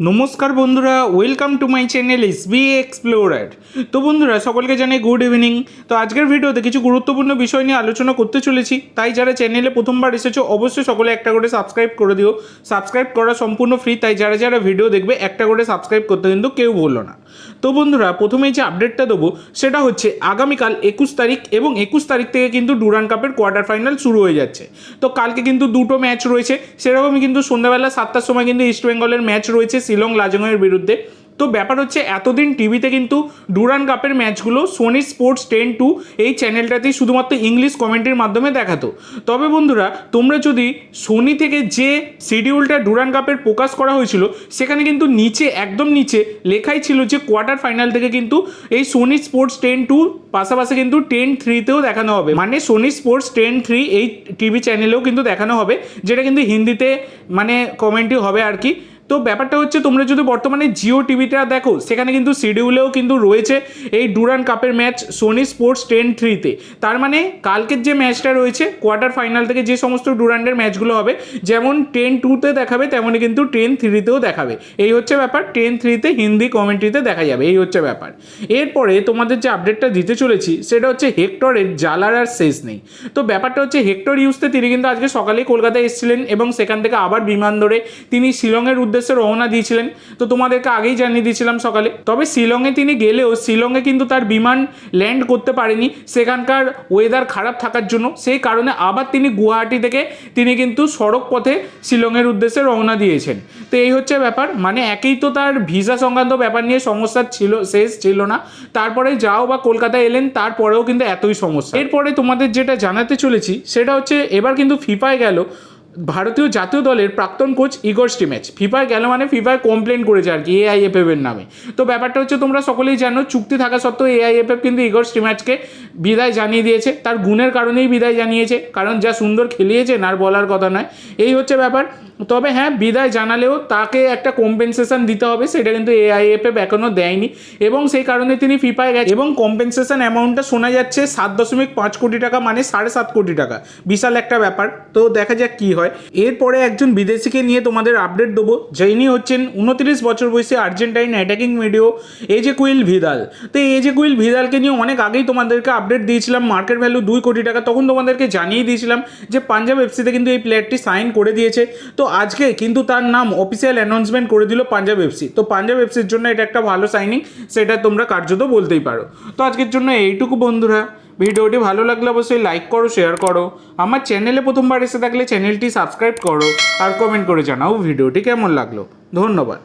নমস্কার বন্ধুরা welcome to my channel S B explorer তো বন্ধুরা, সকলকে জানাই গুড ইভিনিং তো আজকের ভিডিওতে কিছু গুরুত্বপূর্ণ বিষয় নিয়ে আলোচনা করতে চলেছি। তাই যারা চ্যানেলে প্রথমবার এসেছ, অবশ্যই সকলে একটা করে সাবস্ক্রাইব করে দিও। সাবস্ক্রাইব করা সম্পূর্ণ ফ্রি তাই যারা যারা ভিডিও দেখবে, একটা করে সাবস্ক্রাইব করতে কিন্তু কেউ বলল না। তো বন্ধুরা, প্রথমেই যে আপডেটটা দেবো, সেটা হচ্ছে আগামীকাল একুশ তারিখ এবং একুশ তারিখ থেকে কিন্তু ডুরান কাপের কোয়ার্টার ফাইনাল শুরু হয়ে যাচ্ছে। তো কালকে কিন্তু দুটো ম্যাচ রয়েছে, সেরকমই কিন্তু সন্ধ্যাবেলা সাতটার সময় কিন্তু ইস্টবেঙ্গলের ম্যাচ রয়েছে শিলং লাজংয়ের বিরুদ্ধে। তো ব্যাপার হচ্ছে, এতদিন টিভিতে কিন্তু ডুরান কাপের ম্যাচগুলো সোনি স্পোর্টস টেন টু এই চ্যানেলটাতেই শুধুমাত্র ইংলিশ কমেন্টের মাধ্যমে দেখাতো। তবে বন্ধুরা, তোমরা যদি সোনি থেকে যে শিডিউলটা ডুরান কাপের প্রকাশ করা হয়েছিল, সেখানে কিন্তু নিচে, একদম নিচে লেখাই ছিল যে কোয়ার্টার ফাইনাল থেকে কিন্তু এই সোনি স্পোর্টস টেন টু পাশাপাশি কিন্তু টেন থ্রিতেও দেখানো হবে। মানে সোনি স্পোর্টস টেন থ্রি এই টিভি চ্যানেলেও কিন্তু দেখানো হবে, যেটা কিন্তু হিন্দিতে মানে কমেন্টই হবে আর কি। তো ব্যাপারটা হচ্ছে তোমরা যদি বর্তমানে জিও টিভিটা দেখো, সেখানে কিন্তু শিডিউলেও কিন্তু রয়েছে এই ডুরান কাপের ম্যাচ সোনি স্পোর্টস টেন থ্রিতে। তার মানে কালকের যে ম্যাচটা রয়েছে, কোয়ার্টার ফাইনাল থেকে যে সমস্ত ডুরান্ডের ম্যাচগুলো হবে, যেমন টেন টুতে দেখাবে তেমনই কিন্তু টেন থ্রিতেও দেখাবে। এই হচ্ছে ব্যাপার, টেন থ্রিতে হিন্দি কমেন্ট্রিতে দেখা যাবে, এই হচ্ছে ব্যাপার। এরপরে তোমাদের যে আপডেটটা দিতে চলেছি, সেটা হচ্ছে হেক্টরের জ্বালার আর শেষ নেই। তো ব্যাপারটা হচ্ছে হেক্টর ইউজতে তিনি কিন্তু আজকে সকালেই কলকাতায় এসেছিলেন এবং সেখান থেকে আবার বিমান ধরে তিনি শিলংয়ের উদ্দেশ্যে রওনা দিয়েছিলেন। তো তোমাদেরকে আগেই জানিয়ে দিয়েছিলাম সকালে। তবে শিলংয়ে তিনি গেলেও শিলংয়ে কিন্তু তার বিমান ল্যান্ড করতে পারেনি। সেখানকার ওয়েদার খারাপ থাকার জন্য। সেই কারণে আবার তিনি গুয়াহাটি থেকে তিনি কিন্তু সড়ক পথে শিলংয়ের উদ্দেশ্যে রওনা দিয়েছেন। তো এই হচ্ছে ব্যাপার। মানে একেই তো তার ভিসা সংক্রান্ত ব্যাপার নিয়ে সমস্যা ছিল, শেষ ছিল না। তারপরে যাও বা কলকাতায় এলেন, তারপরেও কিন্তু এতই সমস্যা। এরপরে তোমাদের যেটা জানাতে চলেছি, সেটা হচ্ছে এবার কিন্তু ফিফায় গেল। ভারতীয় জাতীয় দলের প্রাক্তন কোচ ইগর স্টিমেচ ফিফায় গেল মানে ফিফায় কমপ্লেন করেছে আর কি এআইএফএফ এর নামে। তো ব্যাপারটা হচ্ছে তোমরা সকলেই জানো, চুক্তি থাকা সত্ত্বেও এআইএফএফ কিন্তু ইগর স্টিম্যাচকে বিদায় জানিয়ে দিয়েছে। তার গুণের কারণেই বিদায় জানিয়েছে, কারণ যা সুন্দর খেলিয়েছেন আর বলার কথা নয়। এই হচ্ছে ব্যাপার। তবে হ্যাঁ বিদায় জানালেও তাকে একটা কম্পেনসেশন দিতে হবে, সেটা কিন্তু এআইএফএফ এখনও দেয়নি এবং সেই কারণে তিনি ফিফায় গেছে। এবং কম্পেনসেশন অ্যামাউন্টটা শোনা যাচ্ছে সাত দশমিক পাঁচ কোটি টাকা মানে সাড়ে সাত কোটি টাকা। বিশাল একটা ব্যাপার। তো দেখা যাক কী হয়। এরপরে একজন বিদেশিকে নিয়ে তোমাদের আপডেট দেবো। যিনি হচ্ছেন উনত্রিশ বছর বয়সী আর্জেন্টাইন অ্যাটাকিং মিডিও এজে কুইল ভিদাল তো এজে কুইল ভিদালকে নিয়ে অনেক আগেই তোমাদেরকে আপডেট দিয়েছিলাম মার্কেট ভ্যালু দুই কোটি টাকা। তখন তোমাদেরকে জানিয়ে দিয়েছিলাম যে পাঞ্জাব এফসিতে কিন্তু এই প্লেয়ারটি সাইন করে দিয়েছে। তো আজকে কিন্তু তার নাম অফিসিয়াল অ্যানাউন্সমেন্ট করে দিল পাঞ্জাব এফসি তো পাঞ্জাব এফসির জন্য এটা একটা ভালো সাইনিং সেটা তোমরা কার্যত বলতেই পারো। তো আজকের জন্য এইটুকু বন্ধুরা। ভিডিওটি ভালো লাগলে অবশ্যই লাইক করো শেয়ার করো। আমার চ্যানেলে প্রথমবার এসে থাকলে চ্যানেলটি সাবস্ক্রাইব করো আর কমেন্ট করে জানাও ভিডিওটি কেমন লাগল। ধন্যবাদ।